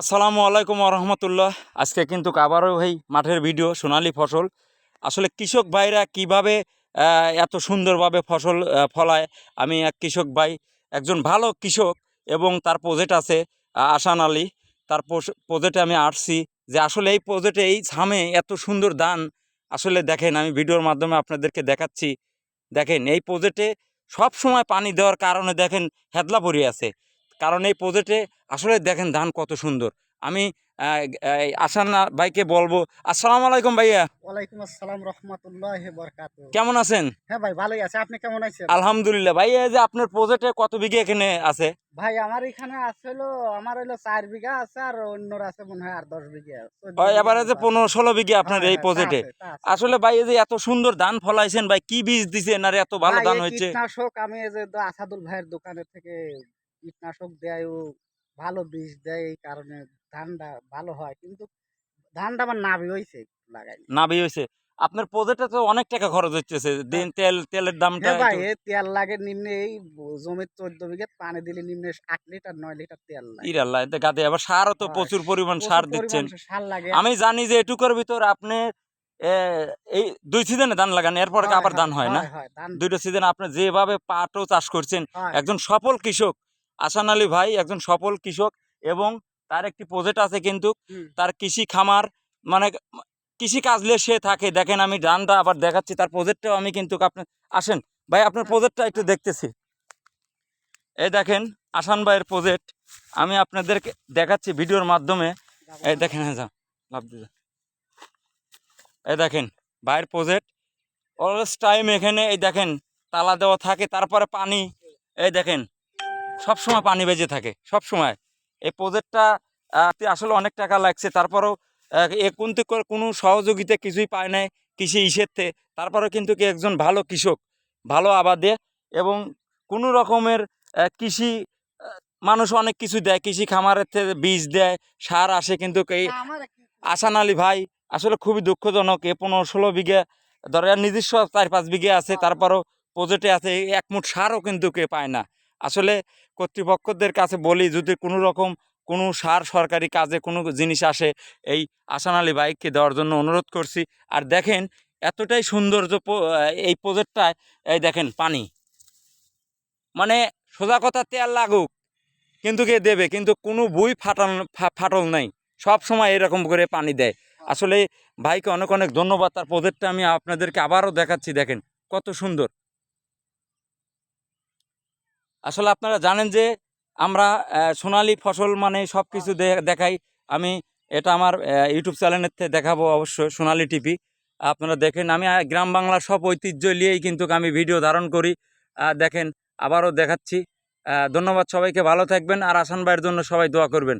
আসসালামু আলাইকুম রহমতুল্লাহ। আজকে কিন্তু আবারও এই মাঠের ভিডিও, সোনালী ফসল। আসলে কৃষক ভাইরা কীভাবে এত সুন্দরভাবে ফসল ফলায়? আমি এক কৃষক ভাই, একজন ভালো কৃষক এবং তার প্রজেক্ট আছে আসান আলী। তার প্রজেক্টে আমি আসছি যে আসলে এই প্রজেক্টে এই ছামে এত সুন্দর দান আসলে দেখেন, আমি ভিডিওর মাধ্যমে আপনাদেরকে দেখাচ্ছি। দেখেন, এই প্রজেক্টে সব সময় পানি দেওয়ার কারণে দেখেন হেদলা পড়ে আছে। কারণ এই প্রজেক্টে আসলে দেখেন ধান কত সুন্দর। আমি আসান ভাইকে বলব আসসালামু আলাইকুম ভাইয়া। ওয়ালাইকুম আসসালাম রহমতুল্লাহ বরকাত কেমন আছেন? হ্যাঁ ভাই ভালোই আছে। আপনি কেমন আছেন? আলহামদুলিল্লাহ। ভাই এই যে আপনার প্রজেক্টে কত বিঘে এখানে আছে? ভাই আমার এখানে আছে হলো আমার হলো চার বিঘা আছে আর অন্যর আছে মনে হয় আর দশ বিঘা। এবারে যে পনেরো ষোলো বিঘে আপনার হ্যাঁ, এই হ্যাঁ, প্রজেক্টে আছে। আসলে ভাই এই যে এত সুন্দর ধান ফলাইছেন ভাই কি বীজ দিছেন আর এত ভালো ধান হয়েছে? কীটনাশক আমি এই যে আসাদুল ভাইয়ের দোকানে থেকে কীটনাশক দেয় ও ভালো বীজ দেয় এই কারণে ধানটা ভালো হয়। কিন্তু ধানটা আমার নাবি হয়েছে লাগাই নাবি হয়েছে আপনার প্রজেক্টে তো অনেক টাকা খরচ হচ্ছে দিন তেল তেলের দামটা হ্যাঁ ভাই তেল লাগে নিম্নে এই জমির চোদ্দ বিঘে পানি দিলে নিম্নে আট লিটার নয় লিটার তেল লাগে। ইর আল্লাহ এতে গাদে আবার সারও তো প্রচুর পরিমাণ সার দিচ্ছেন। সার লাগে। আমি জানি যে এটুকুর ভিতর আপনি এই দুই সিজনে ধান লাগান এরপর আবার ধান হয় না? দুইটা সিজন আপনি যেভাবে পাটও চাষ করছেন একজন সফল কৃষক আসান আলী ভাই একজন সফল কৃষক এবং তার একটি প্রজেক্ট আছে কিন্তু তার কৃষি খামার মানে কৃষি কাজলে সে থাকে। দেখেন আমি ধানটা আবার দেখাচ্ছি তার প্রজেক্টটাও আমি কিন্তু আপনি আসেন। ভাই আপনার প্রজেক্টটা একটু দেখতেছি। এই দেখেন আসান ভাইয়ের প্রজেক্ট আমি আপনাদেরকে দেখাচ্ছি ভিডিওর মাধ্যমে। এই দেখেন হ্যাঁ লাভ দিয়ে এই দেখেন ভাইয়ের প্রজেক্ট অলওয়েজ টাইম এখানে এই দেখেন তালা দেওয়া থাকে তারপরে পানি। এই দেখেন সব সময় পানি বেজে থাকে সব সময় এই প্রজেক্টটা আসলে অনেক টাকা লাগছে। তারপরেও এ কিন্তু কো- কোনো সহযোগিতা কিছুই পায় নাই কৃষি ইসেরতে তারপরেও কিন্তু কি একজন ভালো কৃষক ভালো আবাদে এবং কোনো রকমের কৃষি মানুষ অনেক কিছু দেয়। কৃষি খামারের থেকে বীজ দেয় সার আসে কিন্তু এই আসান আলী ভাই আসলে খুবই দুঃখজনক। এ পনেরো ষোলো বিঘা ধরে নিজস্ব চার পাঁচ বিঘে আছে তারপরও প্রজেক্টে আছে এই এক মুঠ সারও কিন্তু কে পায় না। আসলে কর্তৃপক্ষদের কাছে বলি, যদি কোনো রকম কোনো সার সরকারি কাজে কোনো জিনিস আসে, এই আসান আলী বাইককে দেওয়ার জন্য অনুরোধ করছি। আর দেখেন, এতটাই সৌন্দর্য এই প্রজেক্টটায়, এই দেখেন পানি। মানে সোজা কথা, তেল লাগুক, কিন্তু কে দেবে? কিন্তু কোনো বই ফাটাল ফা- ফাটল নাই। সব সময় এরকম করে পানি দেয়। আসলে ভাইকে অনেক অনেক ধন্যবাদ। তার প্রজেক্টটা আমি আপনাদেরকে আবারও দেখাচ্ছি। দেখেন, কত সুন্দর। আসলে আপনারা জানেন যে আমরা সোনালি ফসল মানে সব কিছু দেখাই। আমি এটা আমার ইউটিউব চ্যানেলের থেকে দেখাবো অবশ্যই, সোনালি টিভি। আপনারা দেখেন, আমি গ্রাম বাংলার সব ঐতিহ্য নিয়েই কিন্তু আমি ভিডিও ধারণ করি। দেখেন, আবারও দেখাচ্ছি। ধন্যবাদ সবাইকে, ভালো থাকবেন। আর আসান ভাইয়ের জন্য সবাই দোয়া করবেন।